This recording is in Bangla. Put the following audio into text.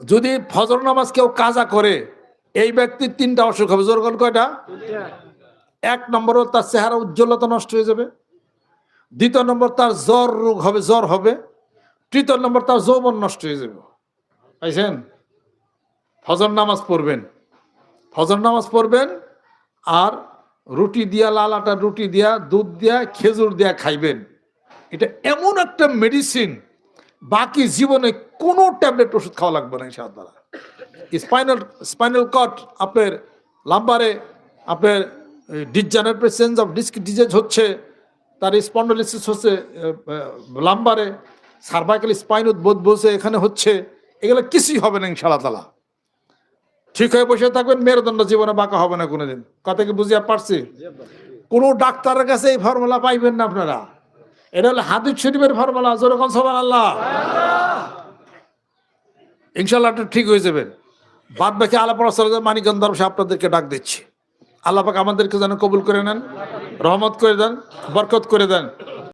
যদি ফজর নামাজ কেউ কাজা করে এই ব্যক্তির তিনটা অসুখ হবে। জোর গল কয়টা? এক নম্বর তার চেহারা উজ্জ্বলতা নষ্ট হয়ে যাবে। দ্বিতীয় নম্বর তার জ্বর রোগ হবে জ্বর হবে। তৃতীয় নম্বর তার যৌবন নষ্ট হয়ে যাবে। পাইছেন? ফজর নামাজ পড়বেন। ফজর নামাজ পড়বেন আর রুটি দিয়া লাল আটার রুটি দিয়া দুধ দিয়া খেজুর দিয়া খাইবেন। এটা এমন একটা মেডিসিন বাকি জীবনে কোনো ট্যাবলেট ওষুধ খাওয়া লাগবে না ইনশাআল্লাহ। স্পাইনাল স্পাইনাল কট আপনার লাম্বারে আপনার ডিজানের চেঞ্জ অফ ডিস্ক ডিজেজ হচ্ছে তার স্পন্ডোলিসিস হচ্ছে লাম্বারে সার্ভাইকাল স্পাইন উদ্বোধ বলছে এখানে হচ্ছে এগুলো কিছুই হবে না ইনশাআল্লাহ তালা। ঠিক হয়ে বসে থাকবেন মেরুদণ্ড জীবনে বাঁকা হবে না কোনোদিন। কথা কি বুঝিয়ে পারছি? কোনো ডাক্তারের কাছে এই ফর্মুলা পাইবেন না আপনারা। এটা হলো হাদিস শরীফের ফর্মুলা যেরকম সবার আল্লাহ ইনশাল্লাহ ঠিক হয়ে যাবেন বাদ বাকি আলাপ মানিকগঞ্জ দরবাসে আপনাদেরকে ডাক দিচ্ছি। আল্লাহ পাক আমাদেরকে যেন কবুল করে নেন, রহমত করে দেন, বরকত করে দেন।